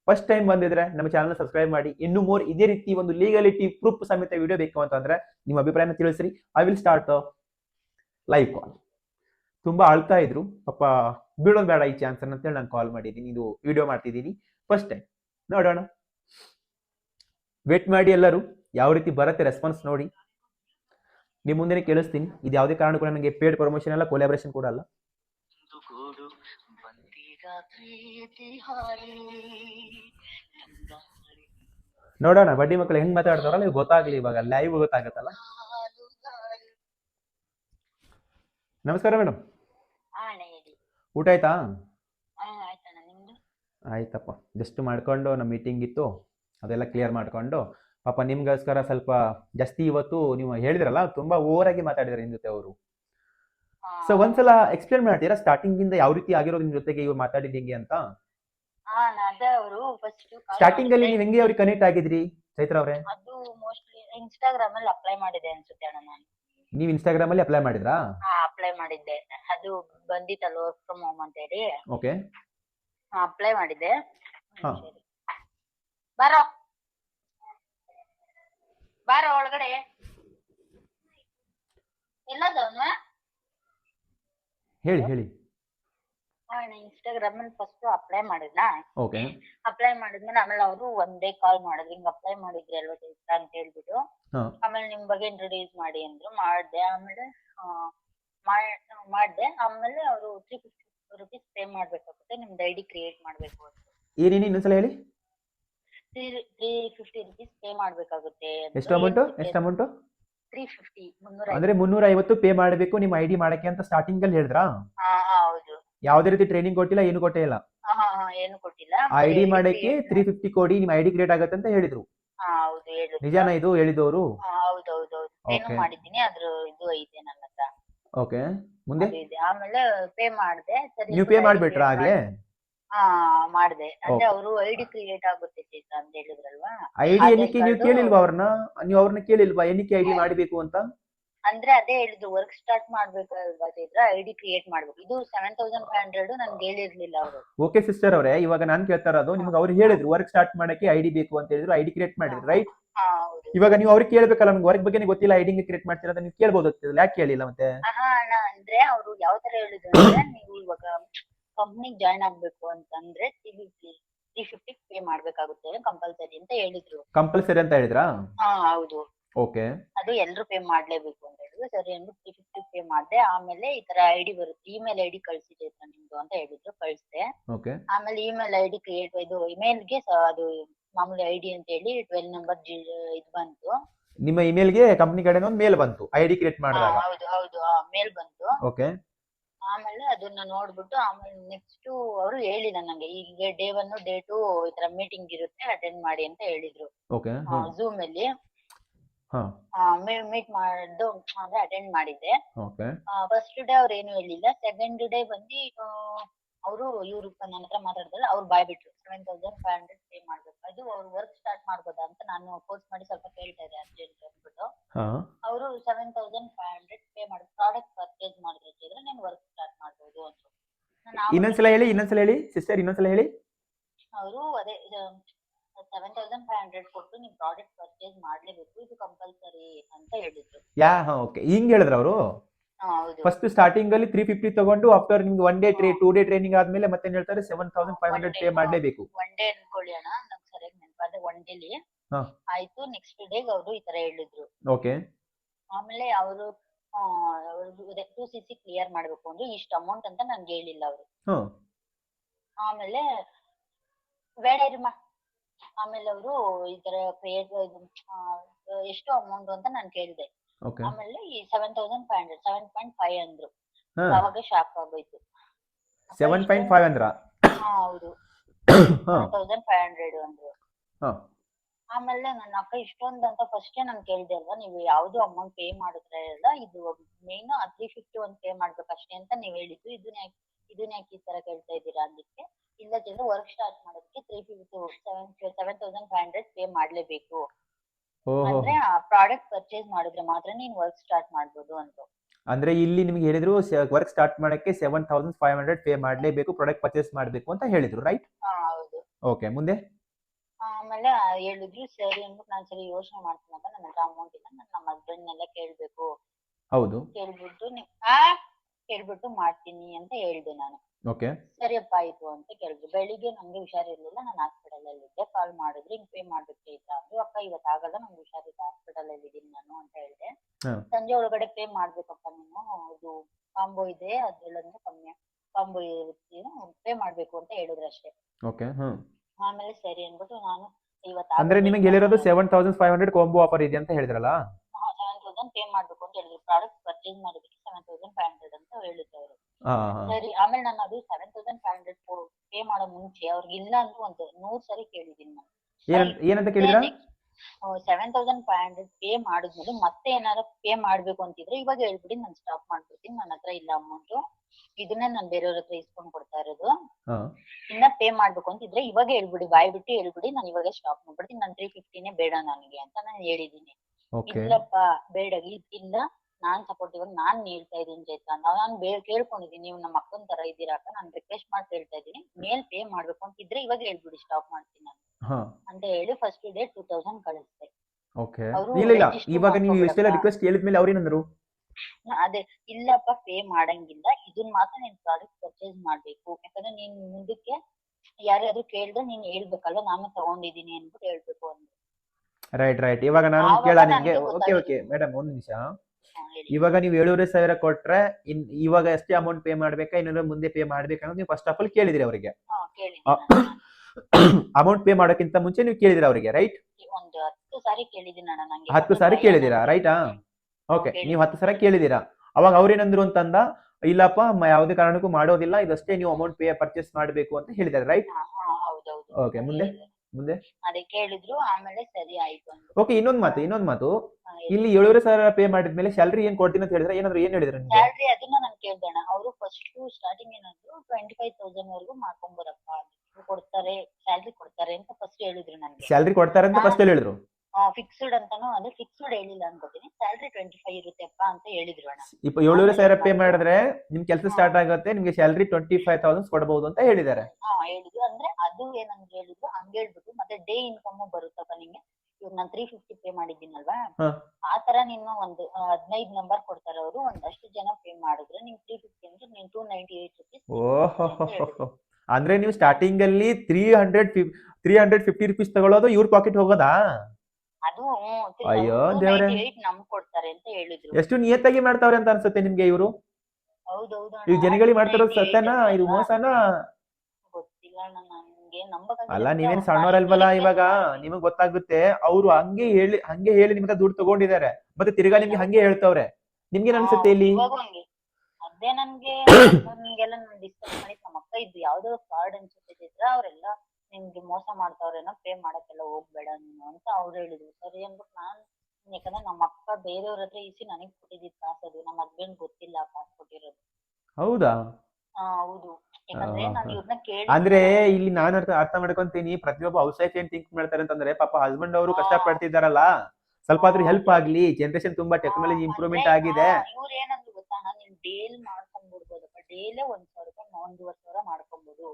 ಫಸ್ಟ್ ಟೈಮ್ ಬಂದಿದ್ರೆ ನಮ್ಮ ಚಾನಲ್ ಸಬ್ಸ್ಕ್ರೈಬ್ ಮಾಡಿ. ಇನ್ನು ಮೋರ್ ಇದೇ ರೀತಿ ಒಂದು ಲೀಗಲಿಟಿ ಪ್ರೂಫ್ ಸಮೇತ ವಿಡಿಯೋ ಬೇಕು ಅಂತಂದ್ರೆ ನಿಮ್ಮ ಅಭಿಪ್ರಾಯನ ತಿಳಿಸ್ರಿ. I will start live call ತುಂಬಾ ಅಳ್ತಾ ಇದ್ರು. ಪಾಪ ಬೀಳೋದು ಬೇಡ ಈ ಚಾನ್ಸ್ ಅಂತೇಳಿ ನಾನು ಕಾಲ್ ಮಾಡಿದ್ದೀನಿ. ಇದು ವಿಡಿಯೋ ಮಾಡ್ತಿದ್ದೀನಿ. ಫಸ್ಟ್ ಟೈಮ್ ನೋಡೋಣ. ವೇಟ್ ಮಾಡಿ ಎಲ್ಲರೂ. ಯಾವ ರೀತಿ ಬರುತ್ತೆ ರೆಸ್ಪಾನ್ಸ್ ನೋಡಿ. ನಿಮ್ಮ ಮುಂದೆ ಕೇಳಿಸ್ತೀನಿ. ಇದು ಯಾವುದೇ ಕೂಡ ನನಗೆ ಪೇಡ್ ಪ್ರಮೋಷನ್ ಅಲ್ಲ ಕೊಲಾಬ್ರೇಷನ್ ಕೂಡ ಅಲ್ಲ. ನೋಡೋಣ ಬಡ್ಡಿ ಮಕ್ಕಳು ಹೆಂಗ್ ಮಾತಾಡ್ತಾರಲ್ಲ ನೀವು ಗೊತ್ತಾಗ್ಲಿ ಇವಾಗ ಲೈವ್ ಗೊತ್ತಾಗತ್ತಲ್ಲ? ನಮಸ್ಕಾರ ಮೇಡಮ್. ಊಟ ಆಯ್ತಾ? ಆಯ್ತಪ್ಪ. ಜಸ್ಟ್ ಮಾಡ್ಕೊಂಡು ನಮ್ಮ ಮೀಟಿಂಗ್ ಇತ್ತು ಅದೆಲ್ಲ ಕ್ಲಿಯರ್ ಮಾಡ್ಕೊಂಡು ಪಾಪ ನಿಮ್ಗೋಸ್ಕರ ಸ್ವಲ್ಪ ಜಾಸ್ತಿ ಇವತ್ತು ನೀವು ಹೇಳಿದ್ರಲ್ಲ ತುಂಬಾ ಓವರ್ ಆಗಿ ಮಾತಾಡಿದ್ರೆ ಹಿಂದುತ್ತೆ ಜೊತೆ ಅವರು. ಸೊ ಒಂದ್ಸಲ ಎಕ್ಸ್ಪ್ಲೇನ್ ಮಾಡ್ತೀರಾ? ಸ್ಟಾರ್ಟಿಂಗ್ ಇಂದ ಯಾವ ರೀತಿ ಆಗಿರೋದು ನಿಮ್ ಜೊತೆಗೆ ಇವ್ರು ಮಾತಾಡಿದ್ ಹೆಂಗೆ ಅಂತ? ಹಾ ಅವರು ಫಸ್ಟ್ ಸ್ಟಾರ್ಟಿಂಗ್ ಅಲ್ಲಿ ನೀವು ಹೆಂಗೆ ಅವ್ರಿಗೆ ಕನೆಕ್ಟ್ ಆಗಿದ್ರಿ ಚೈತ್ರ ಅವರೇ? ಅದು ಮೋಸ್ಟ್ಲಿ ಇನ್ಸ್ಟಾಗ್ರಾಮ್ ಅಲ್ಲಿ ಅಪ್ಲೈ ಮಾಡಿದೆ ಅನ್ಸುತ್ತೆ ಅಣ್ಣ ನಾನು. ನೀವು ಇನ್ಸ್ಟಾಗ್ರಾಮ್ ಅಲ್ಲಿ ಅಪ್ಲೈ ಮಾಡಿದ್ರಾ? ಹಾ ಅಪ್ಲೈ ಮಾಡಿದ್ದೆ. ಅದು ಬಂದಿತ್ತಲ್ಲ ವರ್ಕ್ ಫ್ರಮ್ ಹೋಮ್ ಅಂತ ಹೇಳಿ ಓಕೆ ಅಪ್ಲೈ ಮಾಡಿದ್ದೆ. ಹಾ. ಸರಿ. ಬಾರೋ. ಬಾರೋ ಒಳಗಡೆ. ಎಲ್ಲದವನು? ಹೇಳಿ ಹೇಳಿ. ಇನ್ಸ್ಟಾಗ್ರಾಮ್ ಅಲ್ಲಿ ಫಸ್ಟ್ ಅಪ್ಲೈ ಮಾಡಿದ್ನ? ಓಕೆ ಅಪ್ಲೈ ಮಾಡಿದ್ಮೇಲೆ ಆಮೇಲೆ ಅವರು ಒಂದೇ ಕಾಲ್ ಮಾಡಿದ್ರು. ಹಿಂಗ್ ಅಪ್ಲೈ ಮಾಡಿದ್ರಿ ಅಲ್ವಾ ಚೈತ್ರ ಅಂತ ಹೇಳ್ಬಿಟ್ಟು. ಆಮೇಲೆ ನಿಮ್ ಬಗ್ಗೆ ಇಂಟ್ರೊಡ್ಯೂಸ್ ಮಾಡಿ ಅಂದ್ರು. ಮಾಡ್ದೆ ಆಮೇಲೆ ಮಾಡ್ದೆ. ಆಮೇಲೆ ಅವರು ತ್ರೀ ಫಿಫ್ಟಿ ರುಪೀಸ್ ಪೇ ಮಾಡ್ಬೇಕಾಗುತ್ತೆ. ನಿಮ್ದು ಐ ಡಿ ಕ್ರಿಯೇಟ್ ಮಾಡ್ಬೇಕು ಅಂತ. ಏನೇನು ಇನ್ನೊಂದ್ಸಲ ಹೇಳಿ? Three three fifty rupees pay ಮಾಡ್ಬೇಕಾಗುತ್ತೆ ಎಷ್ಟು ಅಮೌಂಟ್ ಎಷ್ಟು ಅಮೌಂಟ್ ತ್ರೀ ಫಿಫ್ಟಿ ಅಂದ್ರೆ ಮುನ್ನೂರ ಐವತ್ತು ಪೇ ಮಾಡಬೇಕು ನಿಮ್ಮ ಐಡಿ ಮಾಡಕ್ಕೆ ಅಂತ ಸ್ಟಾರ್ಟಿಂಗ್ ಅಲ್ಲಿ ಹೇಳಿದ್ರಾ? ಹೌದು. ಯಾವುದೇ ರೀತಿ ಟ್ರೈನಿಂಗ್ ಕೊಟ್ಟಿಲ್ಲ ಏನು ಕೊಟ್ಟೇ ಇಲ್ಲ. ಏನು ಕೊಟ್ಟಿಲ್ಲ. ಐಡಿ ಮಾಡಕ್ಕೆ ತ್ರೀ ಫಿಫ್ಟಿ ಕೊಡಿ ನಿಮ್ಮ ಐಡಿ ಕ್ರಿಯೇಟ್ ಆಗತ್ತೆ ಅಂತ ಹೇಳಿದ್ರು. ನಿಜಾನ ಇದು ಹೇಳಿದವರು? ಮಾಡಿದ್ದೀನಿ ಅದ್ರ ಇದು ಐತೆ ನನ್ನ ಹತ್ರ ಓಕೆ ಮುಂದೆ ಆಮೇಲೆ ಪೇ ಮಾಡ್ದೆ ನೀವು ಪೇ ಮಾಡ್ಬಿಟ್ರ ಆಗ್ಲೇ ಹಾ ಮಾಡ್ದೆ. ಅಂದ್ರೆ. ಅವರು ಐಡಿ ಕ್ರಿಯೇಟ್ ಆಗುತ್ತೆ ಚೈತ್ರ ಅಂತ ಹೇಳಿದ್ರಲ್ವಾ? ಐಡಿ ಎಣಿಕೆ ನೀವು ಕೇಳಿಲ್ವಾ ಅವ್ರನ್ನ? ನೀವು ಅವ್ರನ್ನ ಕೇಳಿಲ್ವಾ? ಎಣಿಕೆ ಐಡಿ ಮಾಡಬೇಕು ಅಂತ? ಅಂದ್ರೆ ಅದೇ ಹೇಳಿದ್ರು ವರ್ಕ್ ಸ್ಟಾರ್ಟ್ ಮಾಡ್ಬೇಕಲ್ವಾ ಚೈತ್ರ ಐಡಿ ಕ್ರಿಯೇಟ್ ಮಾಡ್ಬೇಕು. ಇದು ಸೆವೆನ್ ತೌಸಂಡ್ ಫೈವ್ ಹಂಡ್ರೆಡ್ ನನ್ಗೆ ಹೇಳಿರ್ಲಿಲ್ಲ ಅವರು. ಓಕೆ ಸಿಸ್ಟರ್ ಅವರೇ ಇವಾಗ ನಾನು ಕೇಳ್ತಾ ಇರೋದು ನಿಮ್ಗೆ ಅವ್ರು ಹೇಳಿದ್ರು ವರ್ಕ್ ಸ್ಟಾರ್ಟ್ ಮಾಡಕ್ಕೆ ಐಡಿ ಬೇಕು ಅಂತ ಹೇಳಿದ್ರು ಐಡಿ ಕ್ರಿಯೇಟ್ ಮಾಡಿದ್ರು ರೈಟ್ ಇವಾಗ ನೀವು ಅವ್ರಿಗೆ ಕೇಳ್ಬೇಕಲ್ಲ ನಮ್ಗೆ ವರ್ಕ್ ಬಗ್ಗೆ ಗೊತ್ತಿಲ್ಲ ಐಡಿ ಕ್ರಿಯೇಟ್ ಮಾಡ್ತೀರಾ ಅಂತ ನೀವು ಕೇಳ್ಬೋದು ಯಾಕೆ ಕೇಳಿಲ್ಲ ಮತ್ತೆ? ಅಂದ್ರೆ ಅವರು ಯಾವ ತರ ಹೇಳಿದ್ರು ಅಂದ್ರೆ ನೀವು ಇವಾಗ ಕಂಪ್ನಿಗ್ ಜಾಯ್ನ್ ಆಗ್ಬೇಕು ಅಂತಂದ್ರೆ three fifty three fifty pay ಮಾಡ್ಬೇಕಾಗುತ್ತೆ ಕಂಪಲ್ಸರಿ ಅಂತ ಹೇಳಿದ್ರು. ಕಂಪಲ್ಸರಿ ಅಂತ ಹೇಳಿದ್ರಾ? ಹಾ ಹೌದು. ಓಕೆ ಅದು ಎಲ್ರು ಪೇ ಮಾಡ್ಲೇಬೇಕು ಅಂತ ಹೇಳಿದ್ರು. ಸರಿ ಅಂದ್ರೆ ತ್ರೀ ಫಿಫ್ಟಿ ಪೇ ಮಾಡಿದೆ. ಆಮೇಲೆ ಈ ತರ ಐಡಿ ಬರುತ್ತೆ. ಇಮೇಲ್ ಐಡಿ ಕಳ್ಸಿದೆ ನಿಮ್ದು ಅಂತ ಹೇಳಿದ್ರು ಕಳ್ಸಿದೆ. ಓಕೆ ಆಮೇಲೆ ಇಮೇಲ್ ಐಡಿ ಕ್ರಿಯೇಟ್ ಇದು ಇಮೇಲ್ಗೆ ಅದು ಮಾಮೂಲಿ ಐಡಿ ಅಂತ ಹೇಳಿ ಟ್ವೆಲ್ ನಂಬರ್ ಇದು ಬಂತು. ನಿಮ್ಮ ಇಮೇಲ್ಗೆ ಕಂಪ್ನಿ ಕಡೆಯಿಂದ ಒಂದು ಮೇಲ್ ಬಂತು. ಐಡಿ ಕ್ರಿಯೇಟ್ ಹಾ, ಮಾಡಿದಾಗ. ಹೌದು ಹೌದು. ಮೇಲ್ ಬಂತು. ಓಕೆ ಅದನ್ನ ನೋಡ್ಬಿಟ್ಟು ಆಮೇಲೆ ನೆಕ್ಸ್ಟ್ ಅವರು ಹೇಳಿಲ್ಲ ನಂಗೆ ಈಗ ಡೇ ಒನ್ ಡೇ ಟು ಈ ತರ ಮೀಟಿಂಗ್ ಇರುತ್ತೆ ಅಟೆಂಡ್ ಮಾಡಿ ಅಂತ ಹೇಳಿದ್ರು. ಝೂಮ್ ಅಲ್ಲಿ. ಮೀಟ್ ಮಾಡಿದ್ದು ಅಂದ್ರೆ ಅಟೆಂಡ್ ಮಾಡಿದ್ದೆ. ಫಸ್ಟ್ ಡೇ ಅವ್ರು ಏನು ಹೇಳಿಲ್ಲ ಸೆಕೆಂಡ್ ಡೇ ಬಂದು ಅವರು ಇವ್ರು ನನ್ನ ಹತ್ರ ಮಾತಾಡಿದ್ರೆ ಅವ್ರು ಬಾಯ್ ಬಿಟ್ರು. Seven thousand five hundred pay ಮಾಡ್ಬೇಕು. ಅದು ಅವ್ರು ವರ್ಕ್ ಸ್ಟಾರ್ಟ್ ಮಾಡ್ಬೋದಾ ಅಂತ ನಾನು ಪೋಸ್ಟ್ ಮಾಡಿ ಸ್ವಲ್ಪ ಕೇಳ್ತಾ ಇದ್ದೆ ಅರ್ಜೆಂಟ್ ಅಂದ್ಬಿಟ್ಟು. ಅವರು seven thousand five hundred pay ಮಾಡಿ ಪ್ರಾಡಕ್ಟ್ ಪರ್ಚೇಸ್ ಮಾಡಿದ್ರೆ ನಾನು ವರ್ಕ್ ಇನ್ನೊಂದ್ಸಲ ಹೇಳಿ ಇನ್ನೊಂದ್ಸಲ ಹೇಳಿ. ಸಿಸ್ಟರ್ ಇನ್ನೊಂದ್ಸಲ ಹೇಳಿ. ಅವರು ಅದೇ ಸೆವೆನ್ ತೌಸಂಡ್ ಫೈವ್ ಹಂಡ್ರೆಡ್ ಕೊಟ್ಟು ನೀವು ಪ್ರಾಡಕ್ಟ್ ಪರ್ಚೇಸ್ ಮಾಡ್ಲೇಬೇಕು. ಇದು ಕಂಪಲ್ಸರಿ ಅಂತ ಹೇಳಿದ್ರು. ಯಾ ಹಾ ಓಕೆ ಹಿಂಗ್ ಹೇಳಿದ್ರು ಅವರು? ಫಸ್ಟ್ ಸ್ಟಾರ್ಟಿಂಗ್ ಅಲ್ಲಿ ತ್ರೀ ಫಿಫ್ಟಿ ತಗೊಂಡು ಆಫ್ಟರ್ ನಿಮ್ಗೆ ಒನ್ ಡೇ ಟ್ರೇ ಟೂ ಡೇ ಟ್ರೈನಿಂಗ್ ಆದ್ಮೇಲೆ ಮತ್ತೆ ಹೇಳ್ತಾರೆ? Seven thousand five hundred pay ಮಾಡಲೇಬೇಕು. ಒನ್ ಡೇ ಅನ್ಕೊಳ್ಳಿ ಅಣ್ಣ ನಮ್ಗೆ ಸರಿಯಾಗಿ ನೆನಪಾದ್ರೆ ಒನ್ ಡೇಲಿ. ಆಯ್ತು ನೆಕ್ಸ್ಟ್ ಡೇಗೆ ಅವರು ಈ ತರ ಹೇಳಿದ್ರು. ಓಕೆ ಆಮೇಲೆ ಅವರು ಟೂ ಸಿ ಸಿ ಕ್ಲಿಯರ್ ಮಾಡ್ಬೇಕು ಅಂದ್ರೆ ಇಷ್ಟು ಅಮೌಂಟ್ ಅಂತ ನನ್ಗೆ ಹೇಳಿಲ್ಲ ಅವರು. ಆಮೇಲೆ ಬೇಡ ಇರಮ್ಮ ಆಮೇಲೆ ಅವರು ಈ ತರ ಕ್ರಿಯೇಟ್ ಎಷ್ಟು ಅಮೌಂಟ್ ಅಂತ ನಾನು ಕೇಳಿದೆ. ಆಮೇಲೆ ಈ seven thousand five hundred seven point five ಅಂದ್ರು. ಅವಾಗ ಶಾಕ್ ಆಗೋಯ್ತು. ಸೆವೆನ್ ಪಾಯಿಂಟ್ ಫೈವ್ ಅಂದ್ರ? ಹೌದು. ತೌಸಂಡ್ ಫೈವ್ ಹಂಡ್ರೆಡ್ ಅಂದ್ರು. ಆಮೇಲೆ ನನ್ನ ಅಕ್ಕ ಇಷ್ಟೊಂದ್ ಅಂತ ಫಸ್ಟೇ ನಾನು ಕೇಳ್ದೆ ಅಲ್ವಾ ನೀವು ಯಾವ್ದು ಅಮೌಂಟ್ ಪೇ ಮಾಡಿದ್ರೆ ಇಲ್ಲ ಇದು ಮೇನ್ ತ್ರೀ ಫಿಫ್ಟಿ ಒಂದ್ ಪೇ ಮಾಡ್ಬೇಕು ಅಷ್ಟೇ ಅಂತ ನೀವು ಹೇಳಿದ್ರು ಇದನ್ನ ಯಾಕೆ ಇದನ್ನ ಯಾಕೆ ಈ ತರ ಕೇಳ್ತಾ ಇದ್ದೀರಾ ಅಂದಿಕ್ಕೆ ಇಲ್ಲದಿದ್ರೆ ವರ್ಕ್ ಸ್ಟಾರ್ಟ್ ಮಾಡೋದಕ್ಕೆ three fifty seven seven thousand five hundred pay ಮಾಡ್ಲೇಬೇಕು. ಅಂದ್ರೆ ಆ ಪ್ರಾಡಕ್ಟ್ ಪರ್ಚೇಸ್ ಮಾಡಿದ್ರೆ ಮಾತ್ರ ನೀನ್ ವರ್ಕ್ ಸ್ಟಾರ್ಟ್ ಮಾಡ್ಬೋದು ಅಂತ ಅಂದ್ರೆ ಇಲ್ಲಿ ನಿಮ್ಗೆ ಹೇಳಿದ್ರು ವರ್ಕ್ ಸ್ಟಾರ್ಟ್ ಮಾಡಕ್ಕೆ seven thousand five hundred pay ಮಾಡ್ಲೇಬೇಕು ಪ್ರಾಡಕ್ಟ್ ಪರ್ಚೇಸ್ ಮಾಡ್ಬೇಕು ಅಂತ ಹೇಳಿದ್ರು ರೈಟ್ ಓಕೆ ಮುಂದೆ? ಆಮೇಲೆ ಹೇಳಿದ್ರು ಸರಿ ಅಂದ್ಬಿಟ್ಟು ನಾನು ಸರಿ ಯೋಚನೆ ಮಾಡ್ತೀನಪ್ಪ ನನ್ನ ಹತ್ರ ಅಮೌಂಟ್ ಇಲ್ಲ ನಾನು ನಮ್ಮ ಹಸ್ಬೆಂಡ್ನೆಲ್ಲ ಕೇಳ್ಬೇಕು. ಹೌದು. ಕೇಳ್ಬಿಟ್ಟು ಆ? ಕೇಳ್ಬಿಟ್ಟು ಮಾಡ್ತೀನಿ ಅಂತ ಹೇಳ್ದೆ ನಾನು. ಓಕೆ. ಸರಿಯಪ್ಪ ಆಯ್ತು ಅಂತ ಕೇಳಿದ್ರು. ಬೆಳಿಗ್ಗೆ ನಂಗೆ ಹುಷಾರಿರ್ಲಿಲ್ಲ ನಾನು ಹಾಸ್ಪಿಟಲ್ ಅಲ್ಲಿ ಇದ್ದೆ. ಕಾಲ್ ಮಾಡಿದ್ರು ಹಿಂಗ್ ಪೇ ಮಾಡ್ಬೇಕು ಅಂತ ಅಂದ್ರು. ಅಕ್ಕ ಇವತ್ತು ಆಗಲ್ಲ ನಂಗೆ ಹುಷಾರಿಲ್ಲ ಹಾಸ್ಪಿಟಲ್ ಅಲ್ಲಿ ಇದೀನಿ ನಾನು ಅಂತ ಹೇಳ್ದೆ. ಸಂಜೆ ಒಳಗಡೆ ಪೇ ಮಾಡ್ಬೇಕಪ್ಪ ನೀನು. ಇದು ಕಾಂಬೋ ಇದೆ ಅದ್ರಲ್ಲಂದ್ರೆ ಕಮ್ಮಿ. ಕಾಂಬೋ ಪೇ ಮಾಡ್ಬೇಕು ಅಂತ ಹೇಳಿದ್ರು ಅಷ್ಟೇ. Okay hmm. ಆಮೇಲೆ ಸರಿ ಅನ್ಬಿಟ್ಟು ನಾನು ಇವತ್ತು ಅಂದ್ರೆ ನಿಮಗೆ ಹೇಳಿರೋದು seven thousand five hundred combo offer ಇದೆ ಅಂತ ಹೇಳಿದ್ರಲ್ಲ? ಸೆವೆನ್ ತೌಸಂಡ್ ಪೇ ಮಾಡ್ಬೇಕು ಅಂತ ಹೇಳಿದ್ರು. ಪ್ರಾಡಕ್ಟ್ ಪರ್ಚೇಸ್ ಮಾಡೋದಕ್ಕೆ ಸೆವೆನ್ ತೌಸಂಡ್ ಫೈವ್ ಹಂಡ್ರೆಡ್ ಅಂತ ಹೇಳಿದ್ರು ಅವರು ಸರಿ ಆಮೇಲೆ ನಾನು ಅದು seven thousand five hundred pay ಮಾಡೋ ಮುಂಚೆ ಅವ್ರಿಗೆ ಇಲ್ಲ ಅಂದ್ರೆ ಒಂದು ನೂರ್ ಸರಿ ಕೇಳಿದೀನಿ ನಾನು. ಏನಂತ ಕೇಳಿದ್ರ seven thousand five hundred pay ಮಾಡಿದ್ಮೇಲೆ ಮತ್ತೆ ಏನಾದ್ರು ಪೇ ಮಾಡ್ಬೇಕು ಅಂತಿದ್ರೆ ಇವಾಗ ಹೇಳ್ಬಿಡಿ ನಾನು ಸ್ಟಾಪ್ ಮಾಡ್ಬಿಡ್ತೀನಿ ನನ್ನ ಹತ್ರ ಇಲ್ಲ ಅಮೌಂಟ್ ಇದನ್ನೇ ನಾನು ಬೇರೆಯವ್ರ ಹತ್ರ ಇಸ್ಕೊಂಡ್ ಕೊಡ್ತಾ ಇರೋದು. ಇನ್ನ ಪೇ ಮಾಡ್ಬೇಕು ಅಂತಿದ್ರೆ ಇವಾಗ ಹೇಳ್ಬಿಡಿ ಬಾಯ್ ಬಿಟ್ಟು ಹೇಳ್ಬಿಡಿ ನಾನು ಇವಾಗ ಸ್ಟಾಪ್ ಮಾಡ್ಬಿಡ್ತೀನಿ. ನಾನು ತ್ರೀ ಫಿಫ್ಟಿನೇ ಬೇಡ ನನಗೆ ಅಂತ ನಾನು ಹೇಳಿದೀನಿ. ಇಲ್ಲಪ್ಪ ಬೇಡ ಇಲ್ಲ. ನಾನ್ ಸಪೋರ್ಟ್ ಇವಾಗ ನಾನ್ ಹೇಳ್ತಾ ಇದೀನಿ ಚೈತ್ರ. ನಾನ್ ಬೇ ಕೇಳ್ಕೊಂಡಿದೀನಿ. ನೀವು ನಮ್ಮ ಅಕ್ಕನ್ ತರ ಇದ್ದೀರಾ ಅಂತ ನಾನು ರಿಕ್ವೆಸ್ಟ್ ಮಾಡಿ ಹೇಳ್ತಾ ಇದೀನಿ ಮೇಲ್ ಪೇ ಮಾಡ್ಬೇಕು ಅಂತಿದ್ರೆ ಇವಾಗ ಹೇಳ್ಬಿಡಿ ಸ್ಟಾಪ್ ಮಾಡ್ತೀನಿ ನಾನು. ಹಾ. ಅಂತ ಹೇಳಿ ಫಸ್ಟ್ ಡೇ ಟೂ ತೌಸಂಡ್ ಕಳಿಸ್ದೆ. ಓಕೆ. ಅವ್ರು ಇಲ್ಲ ಇಲ್ಲ. ಇವಾಗ ನೀವು ಇಷ್ಟೆಲ್ಲ. ರಿಕ್ವೆಸ್ಟ್ ಹೇಳಿದ್ಮೇಲೆ ಅವ್ರೇನಂದ್ರು ನಾ- ಅದೇ. ಇಲ್ಲಪ್ಪ ಪೇ ಮಾಡಂಗಿಲ್ಲ. ಇದನ್ ಮಾತ್ರ ನೀನ್ ಪ್ರಾಡಕ್ಟ್ ಪರ್ಚೇಸ್ ಮಾಡ್ಬೇಕು. ಯಾಕಂದ್ರೆ ನೀನ್ ಮುಂದಕ್ಕೆ ಯಾರ್ಯಾದ್ರು ಕೇಳಿದ್ರೆ ನೀನ್ ಹೇಳ್ಬೇಕಲ್ಲ ನಾನು ತಗೊಂಡಿದೀನಿ ಅನ್ಬಿಟ್ಟು ಹೇಳ್ಬೇಕು ಅಂದ್ರೆ. ರೈಟ್ ರೈಟ್ ಇವಾಗ ನಾನು ಆವಾಗ ಕೇಳ ನನ್ಗೆ ನಿಮ್ಗೆ ಓಕೆ. ಓಕೆ. ಮೇಡಮ್ ಒಂದ್ ನಿಮಿಷ. ಇವಾಗ ನೀವು ಏಳೂವರೆ ಸಾವಿರ ಕೊಟ್ರೆ ಇನ್ ಇವಾಗ ಎಷ್ಟೇ ಅಮೌಂಟ್ ಪೇ ಮಾಡ್ಬೇಕಾ? ಇನ್ನೊಂದು ಮುಂದೆ ಪೇ ಮಾಡ್ಬೇಕಾ ಅನ್ನೋದು ನೀವು ಫಸ್ಟ್ ಆಫ್ ಆಲ್ ಕೇಳಿದ್ರಿ ಅವರಿಗೆ. ಹಾ ಕೇಳಿ ಆ. ಅಮೌಂಟ್ ಪೇ ಮಾಡೋಕ್ಕಿಂತ ಮುಂಚೆ ನೀವು ಕೇಳಿದಿರಾ ಅವರಿಗೆ ರೈಟ್ ಒಂದು ಹತ್ತು ಸಾರಿ ಕೇಳಿದೀನಿ ಅಣ್ಣ ನಂಗೆ. ಹತ್ತು ಸಾರಿ ಕೇಳಿದಿರಾ ರೈಟಾ ಓಕೆ. ನೀವು ಹತ್ತು ಸಾರಿ ಕೇಳಿದಿರಾ. ಅವಾಗ ಅವ್ರೇನಂದ್ರು ಅಂತಂದ ಇಲ್ಲಪ್ಪ ಮ- ಯಾವುದೇ ಕಾರಣಕ್ಕೂ ಮಾಡೋದಿಲ್ಲ ಇದಷ್ಟೇ ನೀವು ಅಮೌಂಟ್ ಪೇ ಪರ್ಚೇಸ್ ಮಾಡಬೇಕು ಅಂತ ಹೇಳಿದ್ದಾರೆ ರೈಟ್ ಹಾ, ಹಾ, ಹೌದೌದು. ಓಕೆ ಮುಂದೆ? ಮುಂದೆ? ಅದೇ ಕೇಳಿದ್ರು ಆಮೇಲೆ ಸರಿ ಆಯ್ತು ಅಂದ್ರು. ಓಕೆ ಇನ್ನೊಂದ್ ಮಾತು ಇನ್ನೊಂದ್ ಮಾತು. ಹಾ, ಹೇಳಿ. ಇಲ್ಲಿ ಏಳೂವರೆ ಸಾವಿರ ಪೇ ಮಾಡಿದ್ಮೇಲೆ ಸ್ಯಾಲ್ರಿ ಏನ್ ಕೊಡ್ತೀನಿ ಅಂತ ಹೇಳಿದ್ರೆ ಏನಾದ್ರು ಏನ್ ಹೇಳಿದ್ರು ನಿಮ್ಗೆ? ಸ್ಯಾಲ್ರಿ ಅದನ್ನ ನಾನು ಕೇಳ್ದಣ ಅವರು ಫಸ್ಟ್ ಸ್ಟಾರ್ಟಿಂಗ್ ಏನಂದ್ರು ಟ್ವೆಂಟಿ ಫೈವ್ ತೌಸಂಡ್ ವರ್ಗು ಮಾಡ್ಕೊಂಬರಪ್ಪ ಕೊಡ್ತಾರೆ ಸ್ಯಾಲ್ರಿ ಕೊಡ್ತಾರೆ ಅಂತ ಫಸ್ಟ್ ಹೇಳಿದ್ರು ನನ್ಗೆ. ಸ್ಯಾಲ್ರಿ ಕೊಡ್ತಾರೆ ಅಂತ ಫಸ್ಟ್ ಹೇಳಿದ್ರು? ಫಿಕ್ಸ್ಡ್ ಅಂತಾನು ಅದು ಫಿಕ್ಸ್ಡ್ ಹೇಳಿಲ್ಲ ಅನ್ಕೋತೀನಿ. ಸ್ಯಾಲ್ರಿ ಟ್ವೆಂಟಿ ಫೈವ್ ಇರುತ್ತೆಪ್ಪ ಅಂತ ಹೇಳಿದ್ರು ಅಣ್ಣ. ಇಪ್ಪ ಏಳುವರೆ ಸಾವಿರ ಪೇ ಮಾಡಿದ್ರೆ ನಿಮ್ ಕೆಲಸ ಸ್ಟಾರ್ಟ್ ಆಗುತ್ತೆ ನಿಮ್ಗೆ ಸ್ಯಾಲ್ರಿ ಟ್ವೆಂಟಿ ಫೈವ್ ತೌಸಂಡ್ ಕೊಡಬಹುದು ಅಂತ ಹೇಳಿದ್ದಾರೆ. ಹಾ ಹೇಳಿದ್ರು. ಅಂದ್ರೆ ಅದು ಏನಂತ ಹೇಳಿದ್ರು ಹಂಗ್ ಹೇಳ್ಬಿಟ್ಟು ಮತ್ತೆ ಡೇ ಇನ್ಕಮ್ ಬರುತ್ತಪ್ಪ ನಿಂಗೆ. ಇವಾಗ ನಾನ್ ತ್ರೀ ಫಿಫ್ಟಿ ಪೇ ಮಾಡಿದ್ದೀನಲ್ವಾ. ಆ ತರ ನಿಮ್ಮ ಒಂದು ಹದಿನೈದು ನಂಬರ್ ಕೊಡ್ತಾರೆ ಅವರು. ಒಂದಷ್ಟು ಜನ ಪೇ ಮಾಡಿದ್ರೆ ನಿಂಗೆ ತ್ರೀ ಫಿಫ್ಟಿ ಅಂದ್ರೆ ನೀನ್ ಟೂ ನೈಂಟಿ ಏಟ್ ರುಪೀಸ್ ಅಂದ್ರೆ ನೀವು ಸ್ಟಾರ್ಟಿಂಗ್ ಅಲ್ಲಿ three hundred three hundred fifty rupees ತಗೊಳ್ಳೋದು ಇವ್ರ ಪಾಕೆಟ್ ಹೋಗೋದಾ? ಅಯ್ಯೋ ದೇವ್ರೆ. ಎಷ್ಟು ನಿಯತ್ತಾಗಿ ಮಾಡ್ತಾವ್ರೆ ಅಂತ ಅನ್ಸುತ್ತೆ ನಿಮ್ಗೆ ಇವರು? ಇವ್ ಜನಗಳಿಗೆ ಮಾಡ್ತಿರೋದು ಸತ್ಯನಾ? ಇದು ಮೋಸನಾ? ಅಲ್ಲ ನೀವೇನ್ ಸಣ್ಣವರಲ್ವಲ್ಲ ಇವಾಗ? ನಿಮಗ್ ಗೊತ್ತಾಗುತ್ತೆ ಅವ್ರು ಹಂಗೆ ಹೇಳಿ ಹಂಗೆ ಹೇಳಿ ನಿಮ್ಗೆ ದುಡ್ಡು ತಗೊಂಡಿದ್ದಾರೆ. ಮತ್ತೆ ತಿರ್ಗಾ ನಿಮ್ಗೆ ಹಂಗೆ ಹೇಳ್ತವ್ರೆ. ನಿಮ್ಗೆ ಅನ್ಸುತ್ತೆ ಇಲ್ಲಿ? ಅದೇ ನನ್ಗೆ ನನ್ಗೆಲ್ಲ ನಾನು ಡಿಸ್ಕಸ್ ಮಾಡಿ ನಮ್ಮ ಅಕ್ಕ ಇದ್ದು ಯಾವ್ದೋ ಕಾರ್ಡ್ ಅನ್ಸುತ್ತಿದ್ರ ಅವ್ರೆಲ್ಲ ನಿಮ್ಗೆ ಮೋಸ ಮಾಡ್ತಾವ್ರೇನೋ ಪೇ ಮಾಡಕ್ಕೆಲ್ಲ ಹೋಗ್ಬೇಡ ನೀನು ಅಂತ ಅವ್ರು ಹೇಳಿದ್ರು. ಸರಿ ಅಂದ್ಬಿಟ್ಟು ನಾನ್ ಯಾಕಂದ್ರೆ ನಮ್ಮ ಅಕ್ಕ ಬೇರೆಯವ್ರ ಹತ್ರ ಇಸಿ ನನಗ್ ಕೊಟ್ಟಿದ್ದಿದ್ ಕಾಸು ಅದು ನಮ್ಮ ಹಸ್ಬೆಂಡ್ ಗೊತ್ತಿಲ್ಲ ಪಾಸ್ ಕೊಟ್ಟಿರೋದು. ಹೌದಾ? ಆ ಹೌದು. ಯಾಕಂದ್ರೆ ನಾನು ಆ. ಇವ್ರನ್ನ ಕೇಳಿ ಅಂದ್ರೆ ಇಲ್ಲಿ ನಾನು ಅರ್ಥ ಅರ್ಥ ಮಾಡ್ಕೊಂತೀನಿ ಪ್ರತಿಯೊಬ್ಬ ಹೌಸ್ ವೈಫ್ ಏನ್ ಥಿಂಕ್ ಮಾಡ್ತಾರೆ ಅಂತಂದ್ರೆ ಪಾಪ ಹಸ್ಬೆಂಡ್ ಅವರು ಕಷ್ಟ ಪಡ್ತಿದಾರಲ್ಲ ಸ್ವಲ್ಪ ಆದ್ರೂ ಹೆಲ್ಪ್ ಆಗ್ಲಿ ಜನರೇಷನ್ ತುಂಬಾ ಟೆಕ್ನಾಲಜಿ ಇಂಪ್ರೂವ್ಮೆಂಟ್ ಆಗಿದೆ. ಇವ್ರು ಏನಂದ್ರು ಡೇಲ್ ಮಾಡ್ಕೊಂಡ್ಬಿಡ್ಬೋದಪ್ಪ ಡೇಲೆ ಒಂದ್ ಸಾವಿರ ರೂಪಾಯಿ ಒಂದೂವರೆ ಸಾವಿರ ಮಾಡ್ಕೊಬೋದು.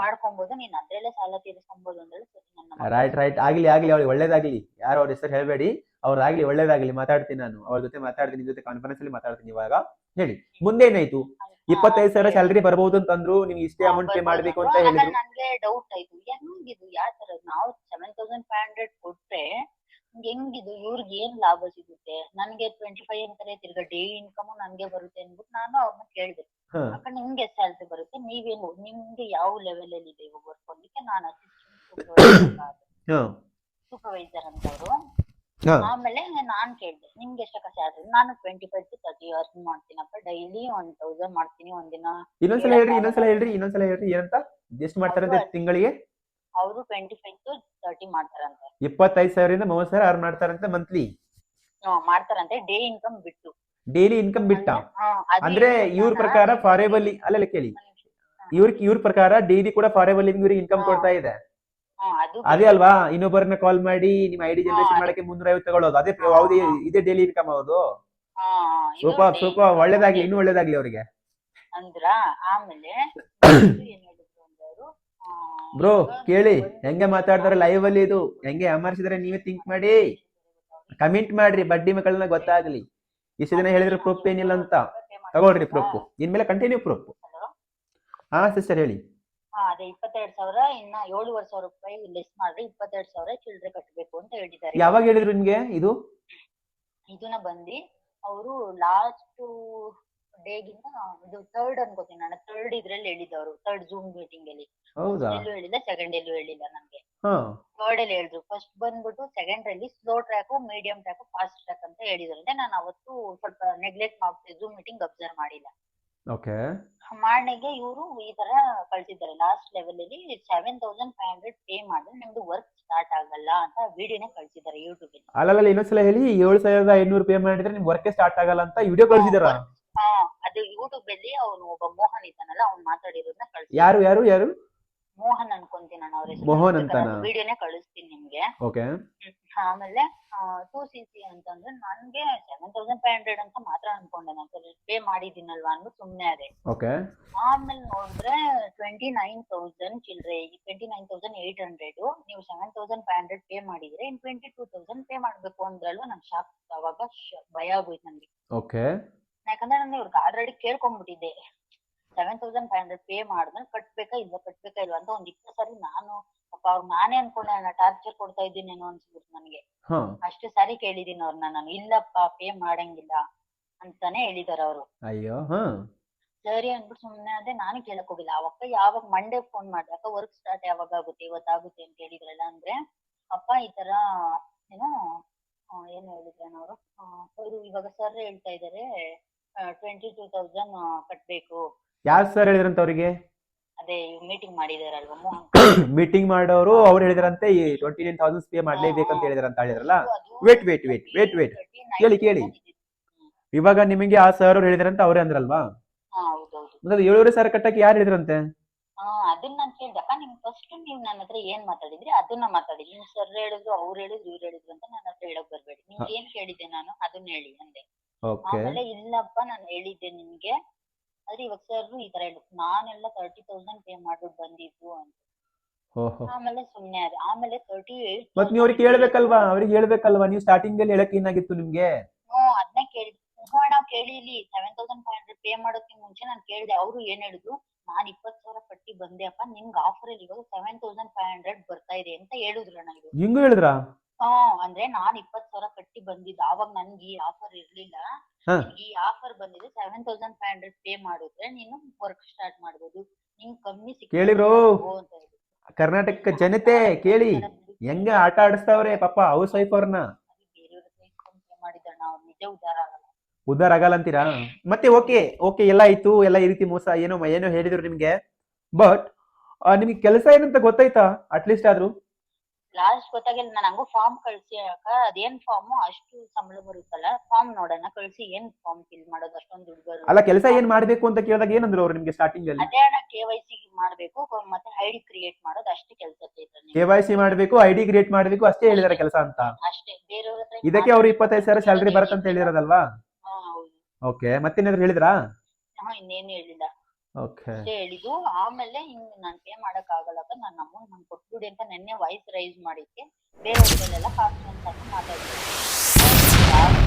ಮಾಡ್ಕೊಂಬೋದು ನೀನ್ ಅದ್ರಲ್ಲೇ ಸಾಲ ತೀರಿಸ್ಕೊಬೋದು ಅಂದ್ರೆ ರೈಟ್ ರೈಟ್ ಆಗ್ಲಿ ಆಗ್ಲಿ ಅವ್ರಿಗೆ ಒಳ್ಳೇದಾಗ್ಲಿ. ಯಾರು ಅವ್ರ ಹೆಸರು ಹೇಳ್ಬೇಡಿ. ಅವ್ರಾಗ್ಲಿ ಒಳ್ಳೇದಾಗ್ಲಿ ಮಾತಾಡ್ತೀನಿ ನಾನು. ಅವ್ರ ಜೊತೆ ಮಾತಾಡ್ತೀನಿ ನಿಮ್ ಜೊತೆ ಕಾನ್ಫರೆನ್ಸ್ ಅಲ್ಲಿ ಮಾತಾಡ್ತೀನಿ ಇವಾಗ. ಹೇಳಿ ಮುಂದೆ ಏನಾಯ್ತು? ಇಪ್ಪತ್ತೈದು ಸಾವಿರ ಸ್ಯಾಲರಿ ಬರಬಹುದು ಅಂತಂದ್ರು ನಿಮ್ಗೆ ಇಷ್ಟೇ ಅಮೌಂಟ್ ಪೇ ಮಾಡ್ಬೇಕು ಅಂತ ಹೇಳಿದ್ರು. ನನ್ಗೆ ಡೌಟ್ ಆಯ್ತು. ಹೆಂಗಿದು? ಯಾವ ತರ ನಾವು ಸೆವೆನ್ ತೌಸಂಡ್ ಫೈವ್ ಹಂಡ್ರೆಡ್ ಕೊಟ್ರೆ ಹೆಂಗಿದು ಇವ್ರಿಗೆ ಏನ್ ಲಾಭ ಸಿಗುತ್ತೆ? ನನ್ಗೆ ಟ್ವೆಂಟಿ ಫೈವ್ ಅಂತಾರೆ ತಿರ್ಗಾ ಡೇ ಇನ್ಕಮ್ ನನ್ಗೆ ಬರುತ್ತೆ ಅನ್ಬಿಟ್ಟು ನಾನು ಅವ್ರನ್ನ ಕೇಳಿದೆ. ಅಕ್ಕ ನಿಮ್ಗೆ ಸ್ಯಾಲ್ರಿ ಬರುತ್ತೆ ನೀವೇನು ನಿಮ್ಗೆ ಯಾವ ಲೆವೆಲ್ ಅಲ್ಲಿ ಇದೆ ಇವಾಗ ವರ್ಕ್ ಮಾಡ್ಲಿಕ್ಕೆ ನಾನು ಅಸಿಸ್ಟೆಂಟ್ ಸೂಪರ್ವೈಸರ್ ಅಂತವ್ರು. ಆಮೇಲೆ ನಾನ್ ಕೇಳಿದೆ ನಿಮ್ಗೆ ಎಷ್ಟಕ್ಕ ಸ್ಯಾಲ್ರಿ ನಾನು twenty five to thirty earn ಮಾಡ್ತೀನಪ್ಪ daily one thousand ಮಾಡ್ತೀನಿ ಒಂದಿನ. ಇನ್ನೊಂದ್ಸಲ ಹೇಳ್ರಿ ಇನ್ನೊಂದ್ಸಲ ಹೇಳ್ರಿ ಇನ್ನೊಂದ್ಸಲ ಹೇಳ್ರಿ ಏನಂತ? ಎಷ್ಟು ಮಾಡ್ತಾರಂತೆ ತಿಂಗಳಿಗೆ? ಅವರು ಟ್ವೆಂಟಿ ಫೈವ್ ಟು ತರ್ಟಿ ಮಾಡ್ತಾರಂತೆ. ಇಪ್ಪತ್ತೈದು ಸಾವಿರದಿಂದ ಮೂವತ್ತು ಸಾವಿರ ಅರ್ನ್ ಮಾಡ್ತಾರಂತೆ ಮಂತ್ಲಿ ಹ್ಮ್, ಮಾಡ್ತಾರಂತೆ. ಡೇ ಇನ್ಕಮ್ ಬಿಟ್ಟು. ಡೈಲಿ ಇನ್ಕಮ್ ಬಿಟ್ಟ? ಹಾ, ಅದು ಅಂದ್ರೆ ಇವ್ರ? ಪ್ರಕಾರ ಫಾರೇಬಲ್ ಅಲ್ಲ ಕೇಳಿ. ಇವ್ರ ಇವ್ರ ಪ್ರಕಾರ ಡೈಲಿ ಕೂಡ ಫಾರೇಬಲ್ ಇವ್ರಿಗೆ ಇನ್ಕಮ್. ಕೊಡ್ತಾ ಇದೆ. ಅದು ಅದೇ ಅಲ್ವಾ? ಇನ್ನೊಬ್ಬರನ್ನ ಕಾಲ್ ಮಾಡಿ ನಿಮ್ಮ ಐಡಿ ಜನರೇಷನ್. ಮಾಡಕ್ಕೆ ಮುನ್ನೂರ ಐವತ್ತು ತಗೊಳ್ಳೋದು. ಅದೇ ಯಾವುದೇ ಇದೇ ಡೈಲಿ ಇನ್ಕಮ್ ಅವ್ರದು ಹಾ, ಇದು ಸೂಪರ್ day ಸೂಪರ್ income ಒಳ್ಳೇದಾಗ್ಲಿ ಇನ್ನೂ ಒಳ್ಳೇದಾಗ್ಲಿ ಅವ್ರಿಗೆ. ಅಂದ್ರ? ಆಮೇಲೆ ಇದು ಏನ್ ಹೇಳಿದ್ರು ಅಂದ್ರೆ ಅವ್ರು, ಆ, ಬ್ರೋ ಕೇಳಿ. ಹೆಂಗೆ ಮಾತಾಡ್ತಾರೆ ಲೈವ್ ಅಲ್ಲಿ ಇದು? ಹೆಂಗೆ ಅಮರ್ಸಿದ್ರೆ ನೀವೇ ಥಿಂಕ್ ಮಾಡಿ. ಕಮೆಂಟ್ ಮಾಡ್ರಿ ಬಡ್ಡಿ ಮಕ್ಕಳನ್ನ ಗೊತ್ತಾಗ್ಲಿ. ಇಷ್ಟು ದಿನ ಹೇಳಿದ್ರೆ ಪ್ರೂಫ್ ಏನಿಲ್ಲ ಅಂತ. ತಗೊಳ್ರಿ ಪ್ರೂಫ್ ಇನ್ಮೇಲೆ ಕಂಟಿನ್ಯೂ ಪ್ರೂಫ್? ಹಾ ಸಿಸ್ಟರ್ ಹೇಳಿ. ಹಾ ಅದೇ ಇಪ್ಪತ್ತೆರಡು ಸಾವಿರ ಇನ್ನ ಏಳುವರೆ ಸಾವಿರ ರೂಪಾಯಿ ಲೆಸ್ ಮಾಡ್ರಿ. ಇಪ್ಪತ್ತೆರಡು ಸಾವಿರ ಕಟ್ಟಬೇಕು ಅಂತ ಹೇಳಿದ್ದಾರೆ. ಯಾವಾಗ ಹೇಳಿದ್ರು ನಿಮ್ಗೆ ಇದು? ಇದನ್ನ ಬಂದಿ ಅವರು ಲಾಸ್ಟ್ ಡೇಗಿಂತ ಇದು ಥರ್ಡ್ ಅನ್ಕೋತೀನಿ ನಾನು. ಥರ್ಡ್ ಇದ್ರಲ್ಲಿ ಹೇಳಿದವರು. ಥರ್ಡ್ ಜೂಮ್ ಮೀಟಿಂಗ್ ಅಲ್ಲಿ. ಹೌದಾ? ಎಲ್ಲೂ ಹೇಳಿಲ್ಲ ಸೆಕೆಂಡ್ ಎಲ್ಲೂ ಹೇಳಿಲ್ಲ ನಮ್ಗೆ ಹಾ. ಥರ್ಡ್ ಅಲ್ಲಿ ಹೇಳಿದ್ರು. ಫಸ್ಟ್ ಬಂದ್ಬಿಟ್ಟು ಸೆಕೆಂಡ್ ಅಲ್ಲಿ slow track medium track fast track ಅಂತ ಹೇಳಿದ್ರು. ಅಂದ್ರೆ ನಾನು ಅವತ್ತು ಸ್ವಲ್ಪ ನೆಗ್ಲೆಕ್ಟ್ ಮಾಡ್ತೀನಿ ಜೂಮ್ ಮೀಟಿಂಗ್ ಅಬ್ಸರ್ವ್ ಮಾಡಿಲ್ಲ. ಓಕೆ. ಮಾರ್ನಿಂಗ್ಗೆ ಇವರು ಈ ತರ ಕಳ್ಸಿದ್ದಾರೆ. ಲಾಸ್ಟ್ ಲೆವೆಲ್ ಅಲ್ಲಿ seven thousand five hundred pay ಮಾಡಿದ್ರೆ ನಿಮ್ದು ವರ್ಕ್ ಸ್ಟಾರ್ಟ್ ಆಗಲ್ಲ ಅಂತ ವಿಡಿಯೋನೇ ಕಳ್ಸಿದ್ದಾರೆ ಯೂಟ್ಯೂಬ್ ಅಲ್ಲಿ. ಅಲ್ಲಲ್ಲ ಇನ್ನೊಂದ್ಸಲ ಹೇಳಿ ಏಳು ಸಾವಿರದ ಐನೂರು ಪೇ ಮಾಡಿದ್ರೆ ನಿಮ್ ವರ್ಕ್ ಸ್ಟಾರ್ಟ್ ಆಗಲ್ಲ ಅಂತ ವಿಡಿಯೋ ಕಳ್ಸಿದಾರ ಹಾ ಅದು ಯೂಟ್ಯೂಬ್ ಅಲ್ಲಿ ಅವನು ಒಬ್ಬ ಮೋಹನ್ ಇದ್ದಾನಲ್ಲ ಅವ್ನು ಮಾತಾಡಿರೋದನ್ನ ಕಳ್ಸಿ ಯಾರು ಯಾರು ಯಾರು? ಮೋಹನ್ ಅನ್ಕೊಂತೀನಿ ನಾನು ಅವ್ರ ಮೋಹನ್ ಅಂತಾನಾ? ವಿಡಿಯೋನೇ ಕಳಿಸ್ತೀನಿ ನಿಮ್ಗೆ. ಓಕೆ. ಹ್ಮ್. ಆಮೇಲೆ ಟೂ ಸಿ ಸಿ ಅಂತಂದ್ರೆ ನನ್ಗೆ ಸೆವೆನ್ ತೌಸಂಡ್ ಫೈವ್ ಹಂಡ್ರೆಡ್ ಅಂತ ಮಾತ್ರ ಅನ್ಕೊಂಡೆ ನಾನು. ಪೇ ಮಾಡಿದ್ದೀನಲ್ವಾ ಅಂದ್ಬಿಟ್ಟು ಸುಮ್ನೆ ಅದೇ. ಓಕೆ. ಆಮೇಲೆ ನೋಡಿದ್ರೆ twenty nine thousand ಚಿಲ್ಡ್ರೆ twenty nine thousand eight hundred ನೀವು seven thousand five hundred pay ಮಾಡಿದ್ರೆ ಇನ್ ಟ್ವೆಂಟಿ ಟೂ ತೌಸಂಡ್ ಪೇ ಮಾಡ್ಬೇಕು ಅಂದ್ರಲ್ವಾ ನಂಗೆ ಶಾಕ್ ಅವಾಗ ಶ- ಭಯ ಆಗೋಯ್ತು ನನಗೆ ಓಕೆ. ಯಾಕಂದ್ರೆ ನಾನು ಇವ್ರಿಗೆ already ಕೇಳ್ಕೊಂಡ್ಬಿಟ್ಟಿದ್ದೆ seven thousand five hundred pay ಮಾಡಿದ್ರೆ ಕಟ್ಬೇಕಾ ಇಲ್ಲ ಕಟ್ಬೇಕಾ ಇಲ್ವಾ ಅಂತ ಒಂದ್ ಇಪ್ಪತ್ತು ಸಾರಿ ನಾನು ಪಾಪ ಅವ್ರು ನಾನೇ ಅನ್ಕೊಂಡೆ ನಾನು ಟಾರ್ಚರ್ ಕೊಡ್ತಾ ಇದ್ದೀನೇನೋ ಅನ್ಸ್ಬಿಟ್ಟು ನನಗೆ. ಅಷ್ಟು ಸಾರಿ ಕೇಳಿದೀನಿ ಅವ್ರನ್ನ ನಾನು ಇಲ್ಲಪ್ಪ ಪೇ ಮಾಡಂಗಿಲ್ಲ ಅಂತಾನೆ ಹೇಳಿದಾರ ಅವರು. ಅಯ್ಯೋ ಸರಿ ಅಂದ್ಬಿಟ್ಟು ಸುಮ್ನೆ ಅದೇ ನಾನು ಕೇಳಕ್ ಹೋಗಿಲ್ಲ. ಅವಕ್ಕ ಯಾವಾಗ ಮಂಡೇ ಫೋನ್ ಮಾಡ್ದೆ ಅಕ್ಕ ವರ್ಕ್ ಸ್ಟಾರ್ಟ್ ಯಾವಾಗ ಆಗುತ್ತೆ ಇವತ್ತಾಗುತ್ತೆ ಅಂತ ಹೇಳಿದ್ರಲ್ಲ ಅಂದ್ರೆ ಅಪ್ಪ ಈ ತರ ಏನೋ ಏನ್ ಏನು ಹೇಳಿದ್ರೇನ ಅವರು? ಅವರು ಇವಾಗ ಸರ್ ಹೇಳ್ತಾ ಇದಾರೆ ಟ್ವೆಂಟಿ ಟೂ ತೌಸಂಡ್ ಕಟ್ಟಬೇಕು ಯಾರು ಸರ್ ಹೇಳಿದ್ರಂತ ಅವರಿಗೆ? ಅದೇ ಮೀಟಿಂಗ್ ಮಾಡಿದಾರಲ್ವಾ ಮೋಹನ್? ಮೀಟಿಂಗ್ ಮಾಡೋರು ಅವ್ರು ಹೇಳಿದ್ರಂತೆ ಈ ಟ್ವೆಂಟಿ ನೈನ್ ತೌಸಂಡ್ ಪೇ ಮಾಡ್ಲೇಬೇಕಂತ ಹೇಳಿದ್ರಂತ ಹೇಳಿದ್ರಲ್ಲ? Wait wait wait wait wait wait. 39 ಕೇಳಿ, ಕೇಳಿ. ಇವಾಗ ನಿಮಗೆ ಆ ಸರ್ ಅವ್ರು ಹೇಳಿದ್ರಂತ ಅವ್ರೇ ಅಂದ್ರಲ್ವಾ? ಹಾ ಹೌದೌದು. ಮತ್ತೆ ಏಳುವರೆ ಸಾವಿರ ಕಟ್ಟಕ್ಕೆ ಯಾರು ಹೇಳಿದ್ರಂತೆ? ಹಾ ಅದನ್ನ ನಾನು ಕೇಳ್ದೆ. ಅಕ್ಕ ನಿಮ್ ಫಸ್ಟ್ ನೀವ್ ನನ್ನ ಹತ್ರ ಏನ್ ಮಾತಾಡಿದ್ರಿ? ಅದನ್ನ ಮಾತಾಡಿ. ನಿಮ್ ಸರ್ ಹೇಳಿದ್ರು ಅವ್ರು ಹೇಳಿದ್ರು ಇವ್ರು ಹೇಳಿದ್ರು ಅಂತ ನನ್ನ ಹತ್ರ ಹೇಳಕ್ ಬರ್ಬೇಡಿ. ನೀವ್ ಏನ್ ಕೇಳಿದ್ದೆ ನಾನು? ಅದನ್ನ ಹೇಳಿ ಅಂದೆ. ಓಕೆ. ಆಮೇಲೆ ಇಲ್ಲಪ್ಪ ನಾನು ಹೇಳಿದ್ದೆ ನಿಮ್ಗೆ. ಆದ್ರೆ ಇವಾಗ ಸರ್ ಈ ತರ ಹೇಳಿದ್ರು ನಾನೆಲ್ಲ ತರ್ಟಿ ತೌಸಂಡ್ ಪೇ ಮಾಡ್ಬಿಟ್ಟು ಬಂದಿದ್ದು ಅಂತ. ಓಹೋ. ಆಮೇಲೆ ಸುಮ್ನೆ ಅದೇ ಆಮೇಲೆ ತರ್ಟಿ ಏಟ್ ಮತ್ ನೀವು ಅವ್ರಿಗೆ ಹೇಳ್ಬೇಕಲ್ವಾ? ಅವ್ರಿಗೆ ಹೇಳ್ಬೇಕಲ್ವಾ? ನೀವು ಸ್ಟಾರ್ಟಿಂಗ್ ಅಲ್ಲಿ ಹೇಳಕ್ ಏನಾಗಿತ್ತು ನಿಮ್ಗೆ? ಹ್ಮ್ ಅದನ್ನೇ ಕೇಳಿ ಹ್ಞೂ ನಾವು ಕೇಳಿಲಿ seven thousand five hundred pay ಮಾಡೋಕ್ಕೆ ಮುಂಚೆ ನಾನು ಕೇಳಿದೆ. ಅವರು ಏನ್ ಹೇಳಿದ್ರು? ನಾನ್ ಇಪ್ಪತ್ ಸಾವಿರ ಕಟ್ಟಿ ಬಂದೆ ಅಪ್ಪ ನಿಮ್ಗೆ ಆಫರ್ ಅಲ್ಲಿ ಇವಾಗ ಸೆವೆನ್ ತೌಸಂಡ್ ಫೈವ್ ಹಂಡ್ರೆಡ್ ಬರ್ತಾ ಇದೆ ಅಂತ ಹೇಳಿದ್ರು ಅಣ್ಣ ಹಿಂಗೂ ಹೇಳಿದ್ರಾ? ಹ್ಮ್ ಅಂದ್ರೆ ನಾನ್ ಇಪ್ಪತ್ ಸಾವಿರ ಕಟ್ಟಿ ಬಂದಿದ್ದು. ಅವಾಗ ನನ್ಗೆ ಈ ಆಫರ್ ಇರ್ಲಿಲ್ಲ. ಹಾ. ನಿನ್ಗೆ ಈ ಆಫರ್ ಬಂದಿದೆ. Seven thousand five hundred pay ಮಾಡಿದ್ರೆ ನೀನು ವರ್ಕ್ ಸ್ಟಾರ್ಟ್ ಮಾಡ್ಬೋದು. ನಿಂಗ್ ಕಮ್ಮಿ ಅಂತ ಹೇಳಿದ್ರು. ಕರ್ನಾಟಕ ಜನತೆ ಕೇಳಿ. ಹೆಂಗ ಆಟ ಆಡಿಸ್ತಾವ್ರೆ ಪಾಪ ಹೌಸ್ ವೈಫ್ ಅವ್ರನ್ನ? ಅದು ಬೇರೆಯವ್ರ ಹತ್ರ ಇಸ್ಕೊಂಡ್ pay ಮಾಡಿದ್ದಣ್ಣ ಅವ್ರು ನಿಜ ಉದ್ದಾರ ಆಗಲ್ಲ. ಉದ್ದಾರ ಆಗಲ್ಲ ಅಂತೀರಾ? ಮತ್ತೆ ಓಕೆ ಓಕೆ ಎಲ್ಲ ಆಯ್ತು ಎಲ್ಲ ಈ ರೀತಿ ಮೋಸ ಏನೋ ಏನೋ ಹೇಳಿದ್ರು ನಿಮ್ಗೆ. ಬಟ್ ನಿಮ್ಗೆ ಕೆಲಸ ಏನಂತ ಗೊತ್ತಾಯ್ತಾ? ಅಟ್ಲೀಸ್ಟ್ ಆದ್ರೂ? ಲಾಸ್ಟ್ ಗೊತ್ತಾಗಿಲ್ಲ ನಾನು ಹಂಗೂ ಫಾರ್ಮ್ ಕಳ್ಸಿ ಅಕ್ಕ ಅದೇನ್ ಫಾರ್ಮ್ ಅಷ್ಟು ಸಂಬಳ ಬರುತ್ತಲ್ಲ ಫಾರ್ಮ್ ನೋಡೋಣ ಕಳ್ಸಿ ಏನ್ ಫಾರ್ಮ್ ಫಿಲ್ ಮಾಡೋದು ಅಷ್ಟೊಂದು ದುಡ್ಡು ಬರುತ್ತೆ ಅಲ್ಲ ಕೆಲಸ ಏನ್ ಮಾಡ್ಬೇಕು ಅಂತ ಕೇಳಿದಾಗ ಏನಂದ್ರು ಅವ್ರು ನಿಮ್ಗೆ ಸ್ಟಾರ್ಟಿಂಗ್ ಅಲ್ಲಿ? ಅದೇ ಅಣ್ಣ ಕೆ ವೈ ಸಿ ಮಾಡ್ಬೇಕು ಮತ್ತೆ ಐಡಿ ಕ್ರಿಯೇಟ್ ಮಾಡೋದು ಅಷ್ಟೇ ಕೆಲಸ ಕೆ ವೈ ಸಿ ಮಾಡ್ಬೇಕು ಐ ಡಿ ಕ್ರಿಯೇಟ್ ಮಾಡ್ಬೇಕು ಅಷ್ಟೇ ಹೇಳಿದಾರೆ ಕೆಲಸ ಅಂತ. ಅಷ್ಟೇ ಬೇರೆಯವ್ರ ಹತ್ರ ಇದಕ್ಕೆ ಅವ್ರು ಇಪ್ಪತ್ತೈದು ಸಾವಿರ ಸ್ಯಾಲ್ರಿ ಬರುತ್ತೆ ಅಂತ ಹೇಳಿರೋದಲ್ವಾ? ಹಾ ಹೌದು. ಓಕೆ ಮತ್ತೇನಾದ್ರು ಹೇಳಿದ್ರಾ? ಹಾ ಇನ್ನೇನು ಹೇಳಿಲ್ಲ. ಓಕೆ. ಹೇಳಿದ್ದು ಆಮೇಲೆ ಹಿಂಗ್ ನಾನ್ ಪೇ ಮಾಡಕ್ ಆಗಲ್ಲ ನನ್ನ ಅಮೌಂಟ್ ನಂಗೆ ಕೊಟ್ಬಿಡಿ ಅಂತ ನೆನ್ನೆ ವಾಯ್ಸ್ ರೈಸ್ ಮಾಡಿದ್ದೆ ಬೇರೆ ಕಾಸ್ಟ್ ಅಂತ ಮಾತಾಡ್ತೀನಿ